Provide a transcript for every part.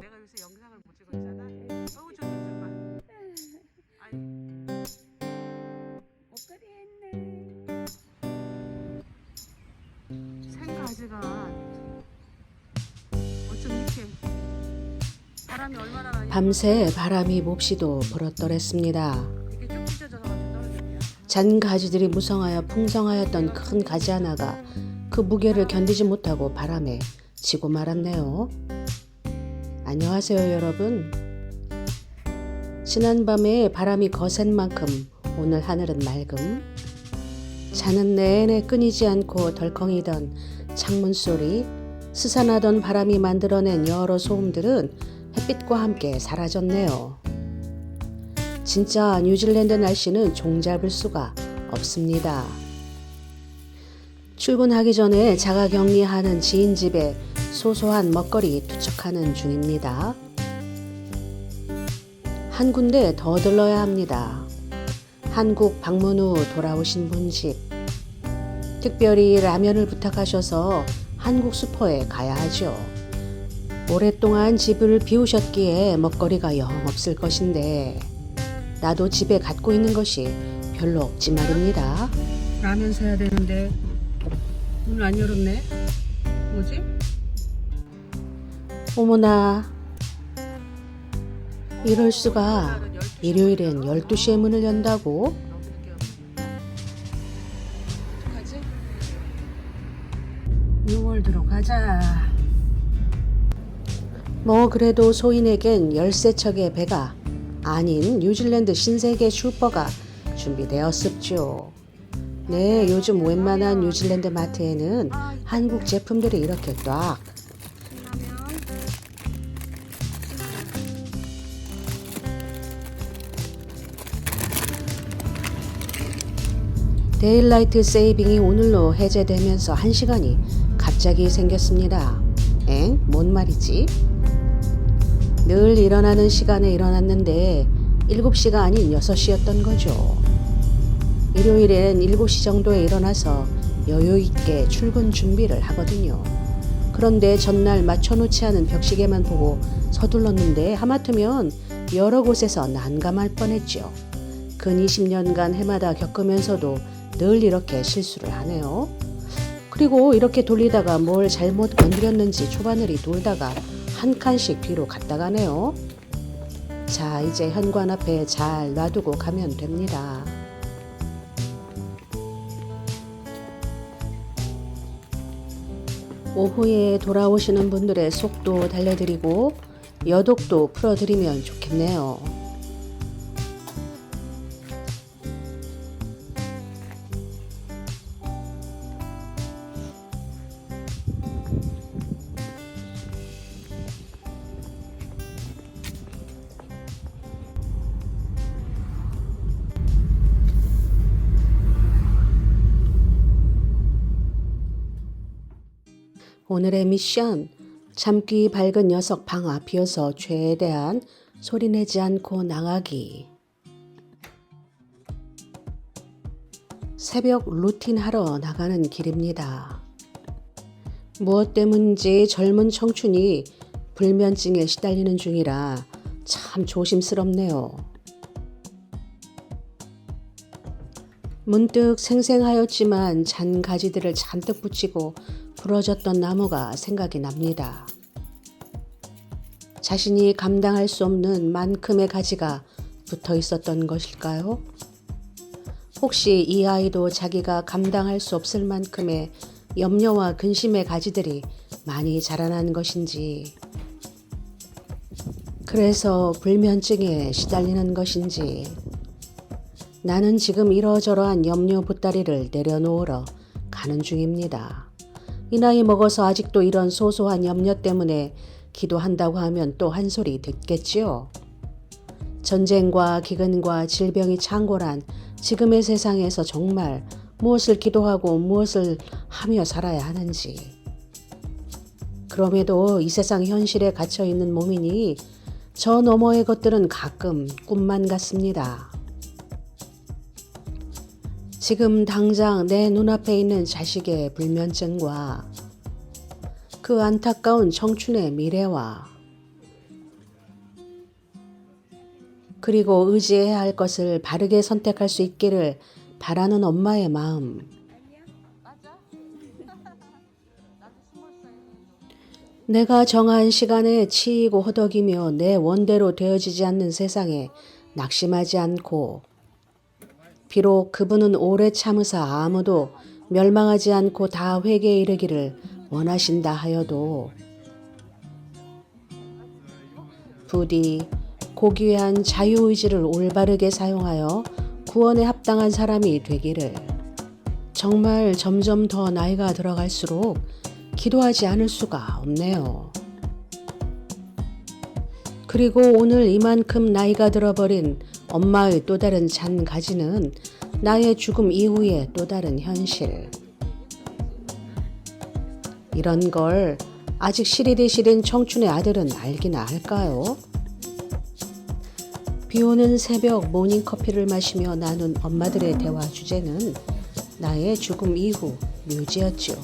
내가 요새 영상을 못 찍었잖아. 어우 저좀 봐. 아니 옷걸이 했네. 생가지가 어쩜 이렇게 바람이 얼마나 많이 밤새 바람이 몹시도 불었더랬습니다. 잔 가지들이 무성하여 풍성하였던 큰 가지 하나가 그 무게를 견디지 못하고 바람에 지고 말았네요. 안녕하세요, 여러분. 지난밤에 바람이 거센 만큼 오늘 하늘은 맑음. 자는 내내 끊이지 않고 덜컹이던 창문 소리, 스산하던 바람이 만들어낸 여러 소음들은 햇빛과 함께 사라졌네요. 진짜 뉴질랜드 날씨는 종잡을 수가 없습니다. 출근하기 전에 자가 격리하는 지인 집에 소소한 먹거리 투척하는 중입니다. 한 군데 더 들러야 합니다. 한국 방문 후 돌아오신 분 집. 특별히 라면을 부탁하셔서 한국 슈퍼에 가야 하죠. 오랫동안 집을 비우셨기에 먹거리가 영 없을 것인데 나도 집에 갖고 있는 것이 별로 없지 말입니다. 라면 사야 되는데 문을 안 열었네. 뭐지? 어머나 이럴 수가 일요일엔 12시에 문을 연다고? 6월 들어가자. 뭐 그래도 소인에겐 열세 척의 배가 아닌 뉴질랜드 신세계 슈퍼가 준비되었습죠. 네, 요즘 웬만한 뉴질랜드 마트에는 한국 제품들이 이렇게 딱. 데일라이트 세이빙이 오늘로 해제되면서 한 시간이 갑자기 생겼습니다. 엥? 뭔 말이지? 늘 일어나는 시간에 일어났는데 7시가 아닌 6시였던 거죠. 일요일엔 7시 정도에 일어나서 여유 있게 출근 준비를 하거든요. 그런데 전날 맞춰놓지 않은 벽시계만 보고 서둘렀는데 하마터면 여러 곳에서 난감할 뻔했죠. 근 20년간 해마다 겪으면서도 늘 이렇게 실수를 하네요. 그리고 이렇게 돌리다가 뭘 잘못 건드렸는지 초바늘이 돌다가 한 칸씩 뒤로 갔다 가네요. 자, 이제 현관 앞에 잘 놔두고 가면 됩니다. 오후에 돌아오시는 분들의 속도 달래드리고 여독도 풀어드리면 좋겠네요. 오늘의 미션 참기 밝은 녀석 방 앞이어서 최대한 소리내지 않고 나가기 새벽 루틴 하러 나가는 길입니다. 무엇 때문인지 젊은 청춘이 불면증에 시달리는 중이라 참 조심스럽네요. 문득 생생하였지만 잔 가지들을 잔뜩 붙이고 부러졌던 나무가 생각이 납니다. 자신이 감당할 수 없는 만큼의 가지가 붙어 있었던 것일까요? 혹시 이 아이도 자기가 감당할 수 없을 만큼의 염려와 근심의 가지들이 많이 자라난 것인지, 그래서 불면증에 시달리는 것인지, 나는 지금 이러저러한 염려 보따리를 내려놓으러 가는 중입니다. 이 나이 먹어서 아직도 이런 소소한 염려 때문에 기도한다고 하면 또 한 소리 듣겠지요. 전쟁과 기근과 질병이 창궐한 지금의 세상에서 정말 무엇을 기도하고 무엇을 하며 살아야 하는지. 그럼에도 이 세상 현실에 갇혀 있는 몸이니 저 너머의 것들은 가끔 꿈만 같습니다. 지금 당장 내 눈앞에 있는 자식의 불면증과 그 안타까운 청춘의 미래와 그리고 의지해야 할 것을 바르게 선택할 수 있기를 바라는 엄마의 마음. 내가 정한 시간에 치이고 허덕이며 내 원대로 되어지지 않는 세상에 낙심하지 않고 비록 그분은 오래 참으사 아무도 멸망하지 않고 다 회개에 이르기를 원하신다 하여도 부디 고귀한 자유의지를 올바르게 사용하여 구원에 합당한 사람이 되기를 정말 점점 더 나이가 들어갈수록 기도하지 않을 수가 없네요. 그리고 오늘 이만큼 나이가 들어버린 엄마의 또 다른 잔 가지는 나의 죽음 이후의 또 다른 현실. 이런 걸 아직 시리디 시린 청춘의 아들은 알기나 할까요? 비 오는 새벽 모닝커피를 마시며 나눈 엄마들의 대화 주제는 나의 죽음 이후 묘지였죠.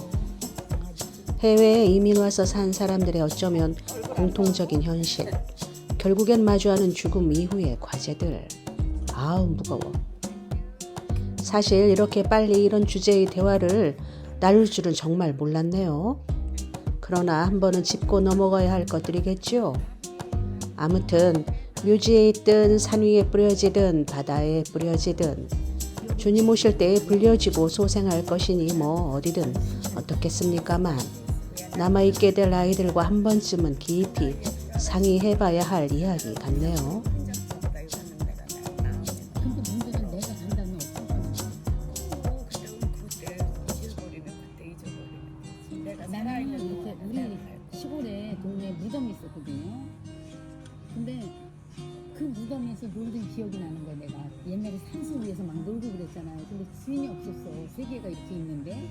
해외에 이민 와서 산 사람들의 어쩌면 공통적인 현실. 결국엔 마주하는 죽음 이후의 과제들. 아우, 무거워. 사실 이렇게 빨리 이런 주제의 대화를 나눌 줄은 정말 몰랐네요. 그러나 한 번은 짚고 넘어가야 할 것들이겠죠. 아무튼 묘지에 있든 산 위에 뿌려지든 바다에 뿌려지든 주님 오실 때에 불려지고 소생할 것이니 뭐 어디든 어떻겠습니까만 남아있게 될 아이들과 한 번쯤은 깊이 상의해봐야 할 이야기 같네요. 나는 이렇게 우리 시골에 동네에 무덤이 있었거든요. 근데 그 무덤에서 놀던 기억이 나는 거야 내가 옛날에 산수 위에서 막 놀고 그랬잖아요. 근데 주인이 없었어. 세 개가 이렇게 있는데